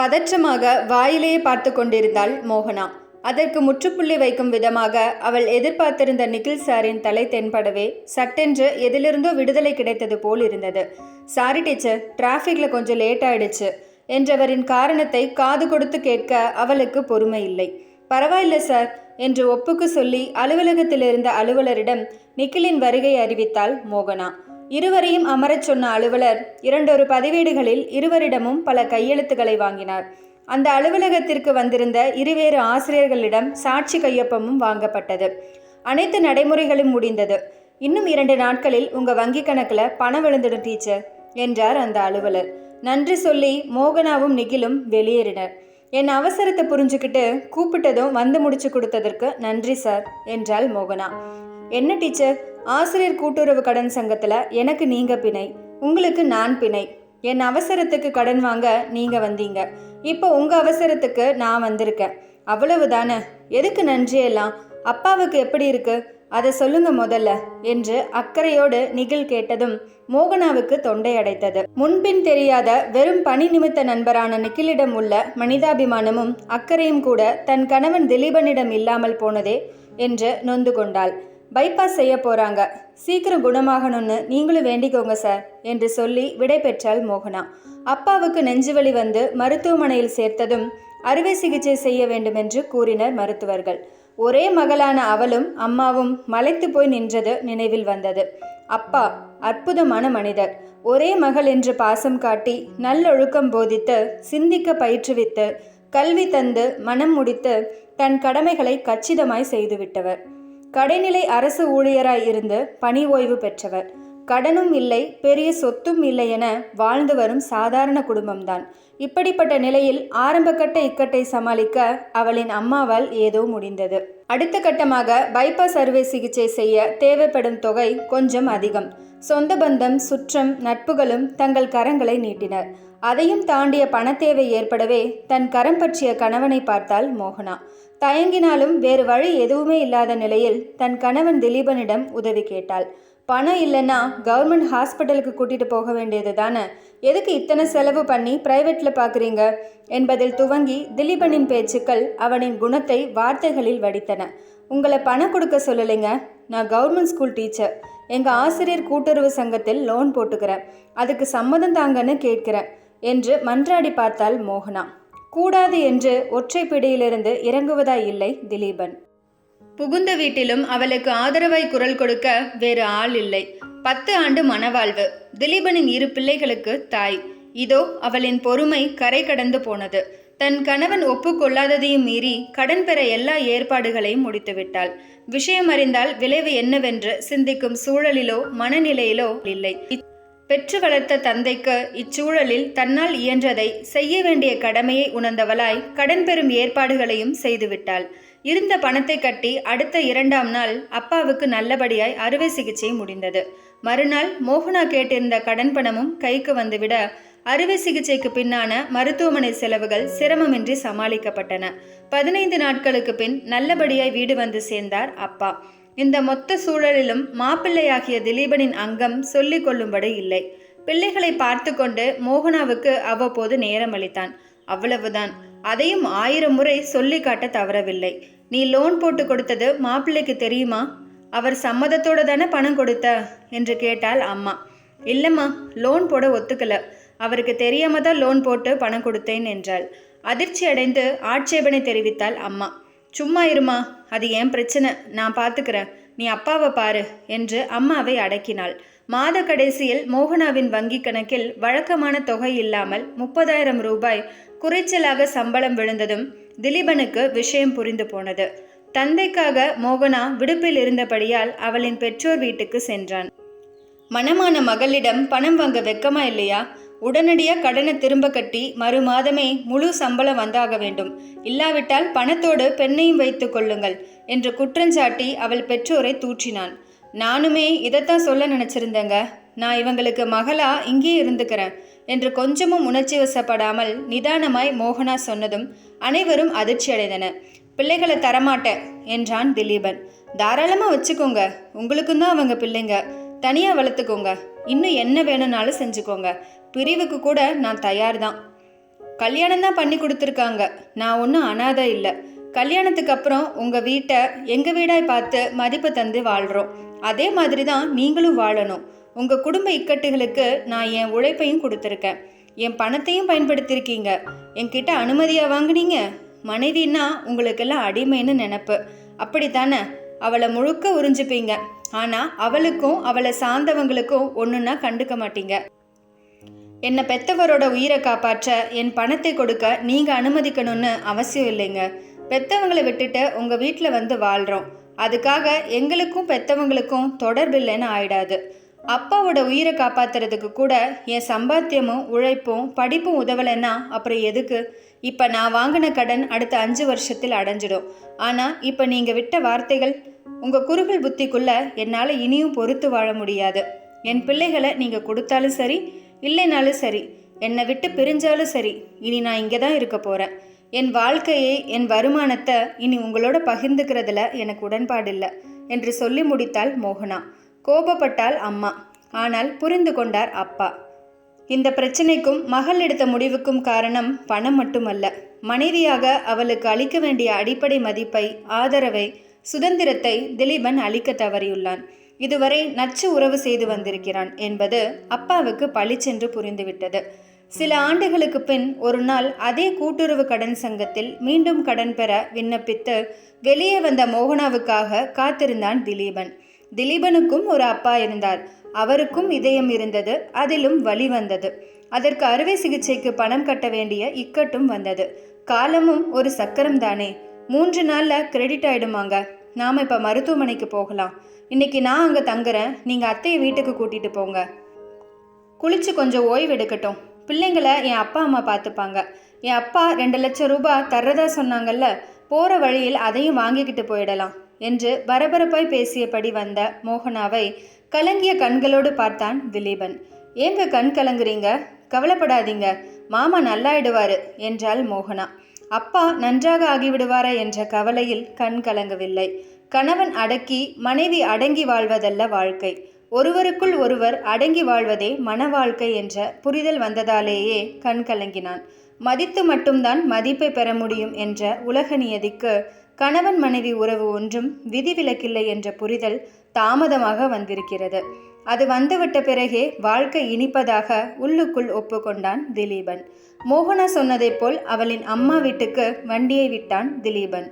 பதற்றமாக வாயிலேயே பார்த்து கொண்டிருந்தாள் மோகனா. அதற்கு முற்றுப்புள்ளி வைக்கும் விதமாக அவள் எதிர்பார்த்திருந்த நிகில் சாரின் தலை தென்படவே சட்டென்று எதிலிருந்தோ விடுதலை கிடைத்தது போல் இருந்தது. சாரி டீச்சர் டிராஃபிக்கில் கொஞ்சம் லேட் ஆயிடுச்சு என்றவரின் காரணத்தை காது கொடுத்து கேட்க அவளுக்கு பொறுமை இல்லை. பரவாயில்ல சார் என்று ஒப்புக்கு சொல்லி அலுவலகத்தில் இருந்த அலுவலரிடம் நிக்கிலின் வருகை அறிவித்தாள் மோகனா. இருவரையும் அமரச் சொன்ன அலுவலர் இரண்டொரு பதிவேடுகளில் இருவரிடமும் பல கையெழுத்துக்களை வாங்கினார். அந்த அலுவலகத்திற்கு வந்திருந்த இருவேறு ஆசிரியர்களிடம் சாட்சி கையொப்பமும் வாங்கப்பட்டது. அனைத்து நடைமுறைகளும் முடிந்தது. இன்னும் இரண்டு நாட்களில் உங்கள் வங்கி கணக்கில் பணம் விழுந்துடும் டீச்சர் என்றார் அந்த அலுவலர். நன்றி சொல்லி மோகனாவும் நிகிலும் வெளியேறினர். என் அவசரத்தை புரிஞ்சுக்கிட்டு கூப்பிட்டதும் வந்து முடிச்சு கொடுத்ததற்கு நன்றி சார் என்றாள் மோகனா. என்ன டீச்சர்? ஆசிரியர் கூட்டுறவு கடன் சங்கத்தில் எனக்கு நீங்கள் பிணை உங்களுக்கு நான் பிணை. என் அவசரத்துக்கு கடன் வாங்க நீங்கள் வந்தீங்க. இப்போ உங்கள் அவசரத்துக்கு நான் வந்திருக்கேன். அவ்வளவு தானே எதுக்கு நன்றியெல்லாம் அப்பாவுக்கு எப்படி இருக்கு? அதை சொல்லுங்க முதல்ல என்று அக்கறையோடு நிகில் கேட்டதும் மோகனாவுக்கு தொண்டை அடைத்தது. முன்பின் தெரியாத வெறும் பணி நிமித்த நண்பரான நிக்கிலிடம் உள்ள மனிதாபிமானமும் அக்கறையும் கூட தன் கணவன் திலீபனிடம் இல்லாமல் போனதே என்று நொந்து கொண்டாள். பைபாஸ் செய்ய போகிறாங்க சீக்கிரம் குணமாகணும்னு நீங்களும் வேண்டிக்கோங்க சார் என்று சொல்லி விடை பெற்றாள் மோகனா. அப்பாவுக்கு நெஞ்சுவலி வந்து மருத்துவமனையில் சேர்த்ததும் அறுவை சிகிச்சை செய்ய வேண்டும் என்று கூறினர் மருத்துவர்கள். ஒரே மகளான அவளும் அம்மாவும் மலைத்து போய் நின்றது நினைவில் வந்தது. அப்பா அற்புதமான மனிதர். ஒரே மகள் என்று பாசம் காட்டி நல்லொழுக்கம் போதித்து சிந்திக்க பயிற்றுவித்து கல்வி தந்து மனம் முடித்து தன் கடமைகளை கச்சிதமாய் செய்துவிட்டவர். கடைநிலை அரசு ஊழியராய் இருந்து பணி ஓய்வு பெற்றவர். கடனும் இல்லை பெரிய சொத்தும் இல்லை என வாழ்ந்து வரும் சாதாரண குடும்பம்தான். இப்படிப்பட்ட நிலையில் ஆரம்பகட்ட இக்கட்டை சமாளிக்க அவளின் அம்மாவால் ஏதோ முடிந்தது. அடுத்த கட்டமாக பைபாஸ் அறுவை சிகிச்சை செய்ய தேவைப்படும் தொகை கொஞ்சம் அதிகம். சொந்த பந்தம் சுற்றம் நட்புகளும் தங்கள் கரங்களை நீட்டினர். அதையும் தாண்டிய பணத்தேவை ஏற்படவே தன் கரம் பற்றிய கணவனை பார்த்தாள் மோகனா. தயங்கினாலும் வேறு வழி எதுவுமே இல்லாத நிலையில் தன் கணவன் திலீபனிடம் உதவி கேட்டாள். பணம் இல்லைன்னா கவர்மெண்ட் ஹாஸ்பிட்டலுக்கு கூட்டிட்டு போக வேண்டியது தானே? எதுக்கு இத்தனை செலவு பண்ணி பிரைவேட்ல பார்க்குறீங்க என்பதில் துவங்கி திலீபனின் பேச்சுக்கள் அவனின் குணத்தை வார்த்தைகளில் வடித்தன. உங்களை பணம் கொடுக்க சொல்லலைங்க. நான் கவர்மெண்ட் ஸ்கூல் டீச்சர். எங்கள் ஆசிரியர் கூட்டுறவு சங்கத்தில் லோன் போட்டுக்கிறேன். அதுக்கு சம்மதம் தாங்கன்னு கேட்குறேன். என்று மன்றாடி பார்த்தாள் மோகனா. கூடாது என்று ஒற்றை பிடியிலிருந்து இறங்குவதாய் இல்லை திலீபன். புகுந்த வீட்டிலும் அவளுக்கு ஆதரவாய் குரல் கொடுக்க வேறு ஆள் இல்லை. பத்து ஆண்டு மனவாழ்வு. திலீபனின் இரு பிள்ளைகளுக்கு தாய். இதோ அவளின் பொறுமை கரை கடந்து போனது. தன் கணவன் ஒப்புக்கொள்ளாததையும் மீறி கடன் பெற எல்லா ஏற்பாடுகளையும் முடித்துவிட்டாள். விஷயம் அறிந்தால் விளைவு என்னவென்று சிந்திக்கும் சூழலிலோ மனநிலையிலோ இல்லை. பெற்று வளர்த்த தந்தைக்கு இச்சூழலில் தன்னால் இயன்றதை செய்ய வேண்டிய கடமையை உணர்ந்தவளாய் கடன் பெறும் ஏற்பாடுகளையும் செய்துவிட்டாள். இருந்த பணத்தை கட்டி அடுத்த இரண்டாம் நாள் அப்பாவுக்கு நல்லபடியாய் அறுவை சிகிச்சை முடிந்தது. மறுநாள் மோகனா கேட்டிருந்த கடன் பணமும் கைக்கு வந்துவிட அறுவை சிகிச்சைக்கு பின்னான மருத்துவமனை செலவுகள் சிரமமின்றி சமாளிக்கப்பட்டன. பதினைந்து நாட்களுக்கு பின் நல்லபடியாய் வீடு வந்து சேர்ந்தார் அப்பா. இந்த மொத்த சூழலிலும் மாப்பிள்ளையாகிய திலீபனின் அங்கம் சொல்லிக் கொள்ளும்படி இல்லை. பிள்ளைகளை பார்த்து கொண்டு மோகனாவுக்கு அவ்வப்போது நேரம் அளித்தான் அவ்வளவுதான். அதையும் ஆயிரம் முறை சொல்லி காட்ட தவறவில்லை. நீ லோன் போட்டு கொடுத்தது மாப்பிள்ளைக்கு தெரியுமா? அவர் சம்மதத்தோட தானே பணம் கொடுத்த என்று கேட்டாள் அம்மா. இல்லைம்மா லோன் போட ஒத்துக்கல. அவருக்கு தெரியாம தான் லோன் போட்டு பணம் கொடுத்தேன் என்றாள். அதிர்ச்சி அடைந்து ஆட்சேபனை தெரிவித்தாள் அம்மா. சும்மா இருமா அது ஏன் பிரச்சனை நான் பார்த்துக்கிறேன் நீ அப்பாவை பாரு என்று அம்மாவை அடக்கினாள். மாத கடைசியில் மோகனாவின் வங்கி கணக்கில் வழக்கமான தொகை இல்லாமல் முப்பதாயிரம் ரூபாய் குறைச்சலாக சம்பளம் விழுந்ததும் திலீபனுக்கு விஷயம் புரிந்து போனது. தந்தைக்காக மோகனா விடுப்பில் இருந்தபடியால் அவளின் பெற்றோர் வீட்டுக்கு சென்றான். மணமான மகளிடம் பணம் வாங்க வெக்கமா இல்லையா? உடனடியாக கடனை திரும்ப கட்டி மறு மாதமே முழு சம்பளம் வந்தாக வேண்டும். இல்லாவிட்டால் பணத்தோடு பெண்ணையும் வைத்து கொள்ளுங்கள் என்று குற்றஞ்சாட்டி அவள் பெற்றோரை தூற்றினான். நானுமே இதைத்தான் சொல்ல நினச்சிருந்தேங்க. நான் இவங்களுக்கு மகளா இங்கே இருந்துக்கிறேன் என்று கொஞ்சமும் உணர்ச்சி வசப்படாமல் நிதானமாய் மோகனா சொன்னதும் அனைவரும் அதிர்ச்சி அடைந்தன பிள்ளைகளை தரமாட்டேன் என்றான் திலீபன். தாராளமாக வச்சுக்கோங்க. உங்களுக்கும் தான் அவங்க பிள்ளைங்க. தனியாக வளர்த்துக்கோங்க. இன்னும் என்ன வேணும்னாலும் செஞ்சுக்கோங்க. பிரிவுக்கு கூட நான் தயார் தான் கல்யாணம் தான் பண்ணி கொடுத்துருக்காங்க. நான் ஒன்றும் அனாதை இல்லை. கல்யாணத்துக்கு அப்புறம் உங்கள் வீட்டை எங்கள் வீடாய் பார்த்து மதிப்பு தந்து வாழ்கிறோம் அதே மாதிரி தான் நீங்களும் வாழணும். உங்கள் குடும்ப இக்கட்டுகளுக்கு நான் என் உழைப்பையும் கொடுத்துருக்கேன். என் பணத்தையும் பயன்படுத்தியிருக்கீங்க. என்கிட்ட அனுமதியாக வாங்குனீங்க? மனைவின்னா உங்களுக்கெல்லாம் அடிமைன்னு நினப்பு. அப்படித்தானே? அவளை முழுக்க உறிஞ்சிப்பீங்க. ஆனால் அவளுக்கும் அவளை சார்ந்தவங்களுக்கும் ஒன்றுன்னா கண்டுக்க மாட்டீங்க. என்னை பெத்தவரோட உயிரை காப்பாற்ற என் பணத்தை கொடுக்க நீங்கள் அனுமதிக்கணும்னு அவசியம் இல்லைங்க. பெத்தவங்களை விட்டுட்டு உங்கள் வீட்டில் வந்து வாழ்கிறோம் அதுக்காக எங்களுக்கும் பெத்தவங்களுக்கும் தொடர்பில்லைன்னு ஆயிடாது. அப்பாவோட உயிரை காப்பாற்றுறதுக்கு கூட என் சம்பாத்தியமும் உழைப்பும் படிப்பும் உதவலைன்னா அப்புறம் எதுக்கு? இப்போ நான் வாங்கின கடன் அடுத்த அஞ்சு வருஷத்தில் அடைஞ்சிடும். ஆனால் இப்போ நீங்கள் விட்ட வார்த்தைகள் உங்கள் குறுகல் புத்திக்குள்ளே என்னால் இனியும் பொறுத்து வாழ முடியாது. என் பிள்ளைகளை நீங்கள் கொடுத்தாலும் சரி இல்லைனாலும் சரி என்னை விட்டு பிரிஞ்சாலும் சரி இனி நான் இங்கே தான் இருக்க போகிறேன் என் வாழ்க்கையை என் வருமானத்தை இனி உங்களோட பகிர்ந்துக்கிறதுல எனக்கு உடன்பாடில்லை என்று சொல்லி முடித்தாள் மோகனா. கோபப்பட்டாள் அம்மா. ஆனால் புரிந்து கொண்டார் அப்பா. இந்த பிரச்சனைக்கும் மகள் எடுத்த முடிவுக்கும் காரணம் பணம் மட்டுமல்ல. மனைவியாக அவளுக்கு அளிக்க வேண்டிய அடிப்படை மதிப்பை ஆதரவை சுதந்திரத்தை திலீபன் அளிக்க தவறியுள்ளான். இதுவரை நச்சு உறவு செய்து வந்திருக்கிறான் என்பது அப்பாவுக்கு பளிச்சென்று புரிந்துவிட்டது. சில ஆண்டுகளுக்கு பின் ஒரு நாள் அதே கூட்டுறவு கடன் சங்கத்தில் மீண்டும் கடன் பெற விண்ணப்பித்து வெளியே வந்த மோகனாவுக்காக காத்திருந்தான் திலீபன். திலீபனுக்கும் ஒரு அப்பா இருந்தார். அவருக்கும் இதயம் இருந்தது அதிலும் வழி வந்தது. அதற்கு அறுவை சிகிச்சைக்கு பணம் கட்ட வேண்டிய இக்கட்டும் வந்தது. காலமும் ஒரு சக்கரம் தானே மூன்று நாளில் கிரெடிட் ஆயிடுமாங்க? நாம் இப்போ மருத்துவமனைக்கு போகலாம். இன்னைக்கு நான் அங்கே தங்குறேன். நீங்கள் அத்தையை வீட்டுக்கு கூட்டிகிட்டு போங்க. குளிச்சு கொஞ்சம் ஓய்வு எடுக்கட்டும். பிள்ளைங்களை என் அப்பா அம்மா பார்த்துப்பாங்க. என் அப்பா ரெண்டு லட்சம் ரூபாய் தர்றதா சொன்னாங்கல்ல போகிற வழியில் அதையும் வாங்கிக்கிட்டு போயிடலாம் என்று பரபரப்பாய் பேசியபடி வந்த மோகனாவை கலங்கிய கண்களோடு பார்த்தான் திலீபன். ஏங்க கண் கலங்குறீங்க? கவலைப்படாதீங்க. மாமா நல்லாயிடுவாரு என்றாள் மோகனா. அப்பா நன்றாக ஆகிவிடுவாரா என்ற கவலையில் கண் கலங்கவில்லை. கணவன் அடக்கி மனைவி அடங்கி வாழ்வதல்ல வாழ்க்கை. ஒருவருக்குள் ஒருவர் அடங்கி வாழ்வதே மன வாழ்க்கை என்ற புரிதல் வந்ததாலேயே கண் கலங்கினான். மதித்து மட்டும்தான் மதிப்பை பெற முடியும் என்ற உலக நியதிக்கு கணவன் மனைவி உறவு ஒன்றும் விதிவிலக்கில்லை என்ற புரிதல் தாமதமாக வந்திருக்கிறது. அது வந்துவிட்ட பிறகே வாழ்க்கை இனிப்பதாக உள்ளுக்குள் ஒப்புக்கொண்டான் திலீபன். மோகனா சொன்னதைப் போல் அவளின் அம்மா வீட்டுக்கு வண்டியை விட்டான் திலீபன்.